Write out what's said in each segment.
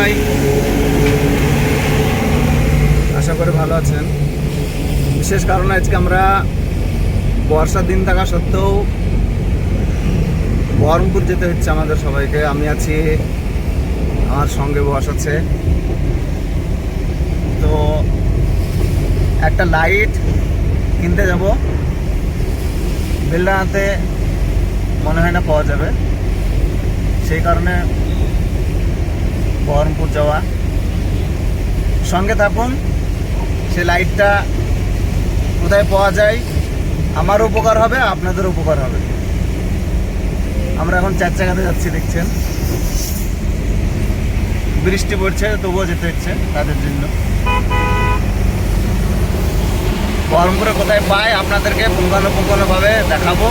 সবাই আশা করি ভালো আছেন। বিশেষ কারণে আজকে আমরা বর্ষার দিন থাকা সত্ত্বেও বহরমপুর যেতে হচ্ছে আমাদের সবাইকে। আমি আছি, আমার সঙ্গে বস আছে। তো একটা লাইট কিনতে যাব। বেলডাঙাতে মনে হয় না পাওয়া যাবে। সেই কারণে বহরমপুর যাওয়া। সঙ্গে থাকুন, সে লাইটটা কোথায় পাওয়া যায়, আমারও উপকার হবে আপনাদের উপকার হবে। আমরা এখন চার চাকাতে যাচ্ছি, দেখছেন? বৃষ্টি পড়ছে, তবুও যেতে হচ্ছে তাদের জন্য। বহরমপুরে কোথায় পাই আপনাদেরকে পুঙ্খানুপুঙ্খানুভাবে দেখাবো।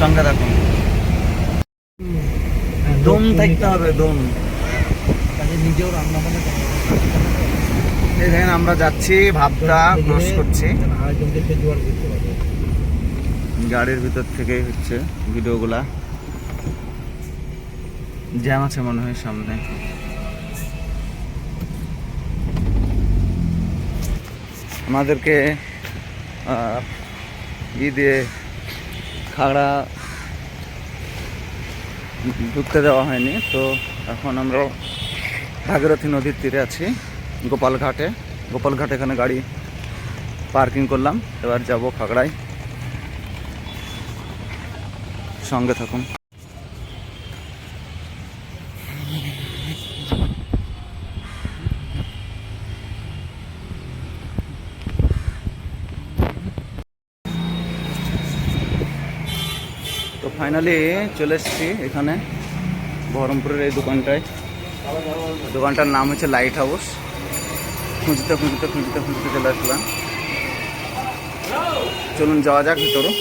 সঙ্গে থাকুন। দম থাকতে হবে দম। নিজেও রান্না দেখেন আমরা যাচ্ছি ভাবটা ক্রস করছি। গাড়ির ভিতর থেকেই হচ্ছে ভিডিওগুলা। জ্যাম আছে মনে হয় সামনে। আমাদেরকে ই দিয়ে খাগড়া ঢুকতে দেওয়া হয়নি। তো এখন আমরা ভাগীরথী নদীর তীরে আছি, গোপালঘাটে। গোপালঘাট এখানে গাড়ি পার্কিং করলাম। এবার যাব খাগড়ায় সঙ্গে থাকুন। ফাইনালি চলে এসেছি এখানে বহরমপুরের এই দোকানটায়। দোকানটার নাম হচ্ছে লাইট হাউস খুঁজতে খুঁজতে খুঁজতে খুঁজতে চলে আসলাম। চলুন যাওয়া যাক ভিতরও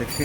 দেখি।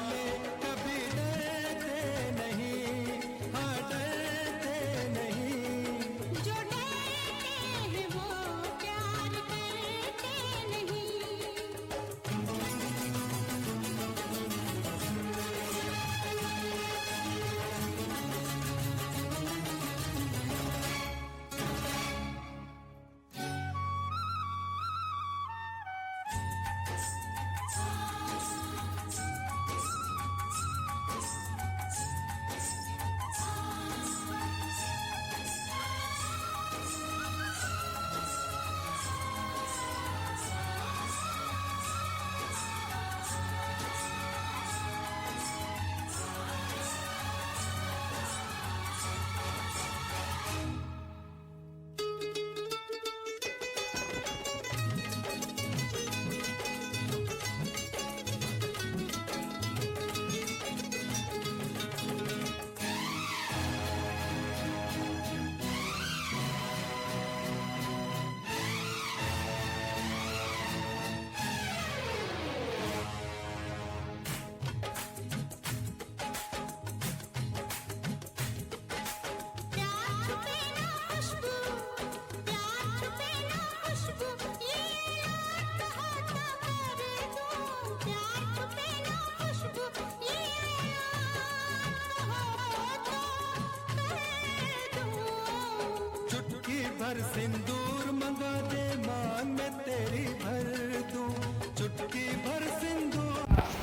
चुटकी भर सिंदूर मंगा दे मांग में तेरी भर दूं चुटकी भर सिंदूर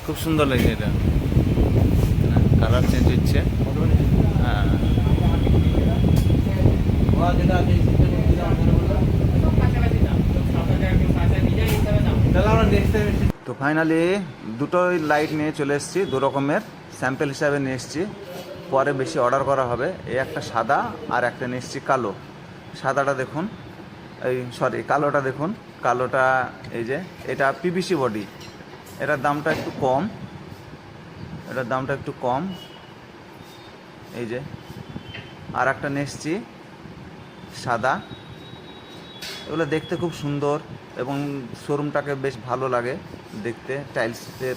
খুব সুন্দর লাগে এটা কালার চেঞ্জ হচ্ছে হ্যাঁ তো ফাইনালি দুটোই লাইট নিয়ে চলে এসেছি দু রকমের স্যাম্পেল হিসাবে নিয়ে এসেছি পরে বেশি অর্ডার করা হবে এই একটা সাদা আর একটা নিয়ে এসেছি কালো সাদাটা দেখুন। এই সরি কালোটা দেখুন। কালোটা, এই যে, এটা পিভিসি বডি এটার দামটা একটু কম। এটার দামটা একটু কম। এই যে আর একটা নিয়ে এসছি সাদা। এগুলো দেখতে খুব সুন্দর এবং শোরুমটাকে বেশ ভালো লাগে দেখতে। টাইলসের,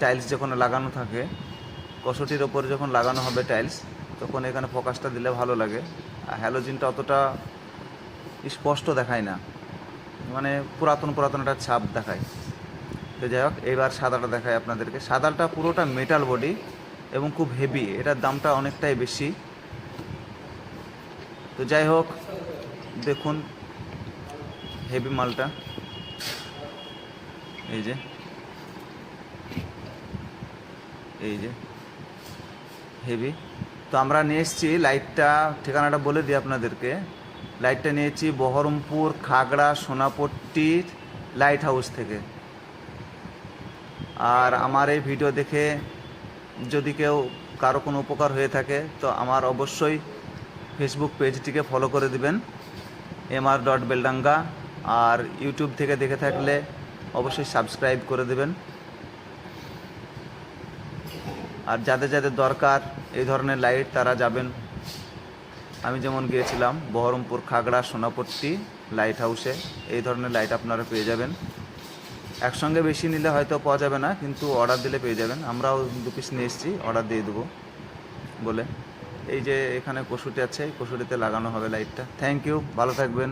টাইলস যখন লাগানো থাকে, কসটির ওপর যখন লাগানো হবে টাইলস, তখন এখানে ফোকাসটা দিলে ভালো লাগে। হ্যালোজিনটা অতটা স্পষ্ট দেখায় না। মানে পুরাতন পুরাতন একটা ছাপ দেখায়। তো যাই হোক, এবার সাদাটা দেখায় আপনাদেরকে। সাদাটা পুরোটা মেটাল বডি এবং খুব হেভি এটার দামটা অনেকটাই বেশি। তো যাই হোক, দেখুন হেভি মালটা। এই যে। এই যে। হেভি তো আমরা নিয়ে এসেছি লাইটটা, ঠিকানাটা বলে দিই আপনাদেরকে। লাইটটা নিয়েছি বহরমপুর, খাগড়া সোনাপট্টির লাইট হাউস থেকে। আর আমার এই ভিডিও দেখে যদি কেউ কারও কোনো উপকার হয়ে থাকে, তো আমার অবশ্যই ফেসবুক পেজটিকে ফলো করে দিবেন। এম আর ডট বেলডাঙ্গা আর ইউটিউব থেকে দেখে থাকলে অবশ্যই সাবস্ক্রাইব করে দেবেন। আর যাদের যাদের দরকার, এই ধরনের লাইট তারা যাবেন। আমি যেমন গিয়েছিলাম, বহরমপুর, খাগড়া, সোনাপট্টি লাইট হাউসে এই ধরনের লাইট আপনারা পেয়ে যাবেন। একসঙ্গে বেশি নিলে হয়তো পাওয়া যাবে না, কিন্তু অর্ডার দিলে পেয়ে যাবেন। আমরাও দু পিস নিয়ে এসেছি অর্ডার দিয়ে দেবো বলে। এই যে এখানে কসুটি আছে, এই কসুটিতে লাগানো হবে লাইটটা থ্যাংক ইউ ভালো থাকবেন।